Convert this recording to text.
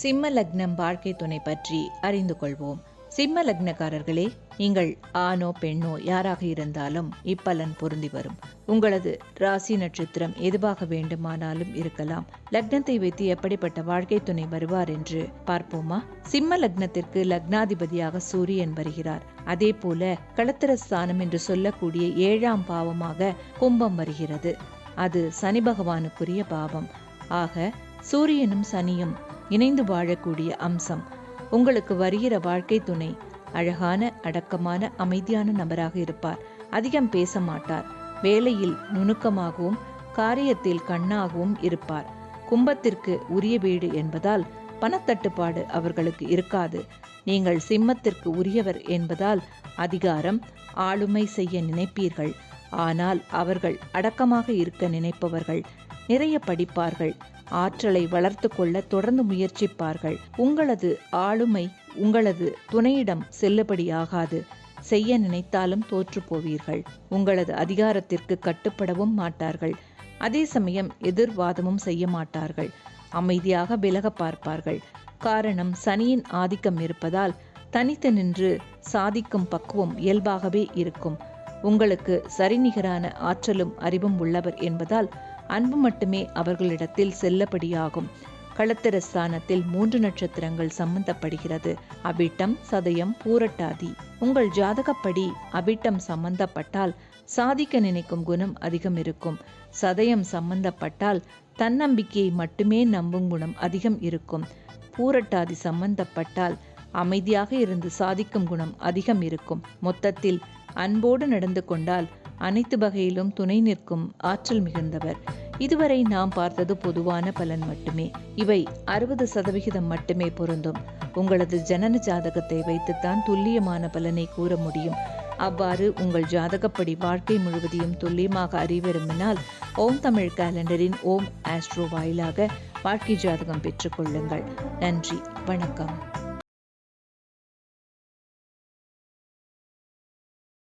சிம்ம லக்னம் வாழ்க்கை துணை பற்றி அறிந்து கொள்வோம். சிம்ம லக்னக்காரர்களே நீங்கள் ஆணோ பெண்ணோ யாராக இருந்தாலும் இப்பலன் பொருந்தி வரும். உங்களது ராசி நட்சத்திரம் எதுவாக வேண்டுமானாலும் இருக்கலாம். லக்னத்தை வைத்து எப்படிப்பட்ட வாழ்க்கை துணை வருவார் என்று பார்ப்போமா? சிம்ம லக்னத்திற்கு லக்னாதிபதியாக சூரியன் வருகிறார். அதே போல களத்திர ஸ்தானம் என்று சொல்லக்கூடிய ஏழாம் பாவமாக கும்பம் வருகிறது. அது சனி பகவானுக்குரிய பாவம். ஆக சூரியனும் சனியும் இணைந்து வாழக்கூடிய அம்சம். உங்களுக்கு வருகிற வாழ்க்கை துணை அழகான அடக்கமான அமைதியான நபராக இருப்பார். அதிகம் பேச மாட்டார். வேலையில் நுணுக்கமாகவும் காரியத்தில் கண்ணாகவும் இருப்பார். கும்பத்திற்கு உரிய வீடு என்பதால் பணத்தட்டுப்பாடு அவர்களுக்கு இருக்காது. நீங்கள் சிம்மத்திற்கு உரியவர் என்பதால் அதிகாரம் ஆளுமை செய்ய நினைப்பீர்கள். ஆனால் அவர்கள் அடக்கமாக இருக்க நினைப்பவர்கள். நிறைய படிப்பார்கள். ஆற்றலை வளர்த்து கொள்ள தொடர்ந்து முயற்சிப்பார்கள். உங்களது ஆளுமை உங்களது துணையிடம் செல்லுபடியாகாது. செய்ய நினைத்தாலும் தோற்று போவீர்கள் உங்களது அதிகாரத்திற்கு கட்டுப்படவும் மாட்டார்கள். அதே சமயம் எதிர்வாதமும் செய்ய மாட்டார்கள். அமைதியாக விலக பார்ப்பார்கள். காரணம் சனியின் ஆதிக்கம் இருப்பதால் தனித்து நின்று சாதிக்கும் பக்குவம் இயல்பாகவே இருக்கும். உங்களுக்கு சரிநிகரான ஆற்றலும் அறிவும் உள்ளவர் என்பதால் அன்பு மட்டுமே அவர்களிடத்தில் செல்லபடியாகும் களத்திரஸ்தானத்தில் மூன்று நட்சத்திரங்கள் சம்பந்தப்படுகிறது. அபிட்டம் சதயம் பூரட்டாதி. உங்கள் ஜாதகப்படி அபிட்டம் சம்பந்தப்பட்டால் சாதிக்க நினைக்கும் குணம் அதிகம் இருக்கும். சதயம் சம்பந்தப்பட்டால் தன்னம்பிக்கையை மட்டுமே நம்பும் குணம் அதிகம் இருக்கும். பூரட்டாதி சம்பந்தப்பட்டால் அமைதியாக இருந்து சாதிக்கும் குணம் அதிகம் இருக்கும். மொத்தத்தில் அன்போடு நடந்து கொண்டால் அனைத்து வகையிலும் துணை நிற்கும் ஆற்றல் மிகுந்தவர். இதுவரை நாம் பார்த்தது பொதுவான பலன் மட்டுமே. இவை அறுபது சதவிகிதம் மட்டுமே பொருந்தும். உங்களது ஜனன ஜாதகத்தை வைத்துத்தான் துல்லியமான பலனை கூற முடியும். அவ்வாறு உங்கள் ஜாதகப்படி வாழ்க்கை முழுவதையும் துல்லியமாக அறிவிரும்பினால் ஓம் தமிழ் கேலண்டரின் ஓம் ஆஸ்ட்ரோ வாயிலாக வாழ்க்கை ஜாதகம் பெற்றுக்கொள்ளுங்கள் நன்றி வணக்கம்.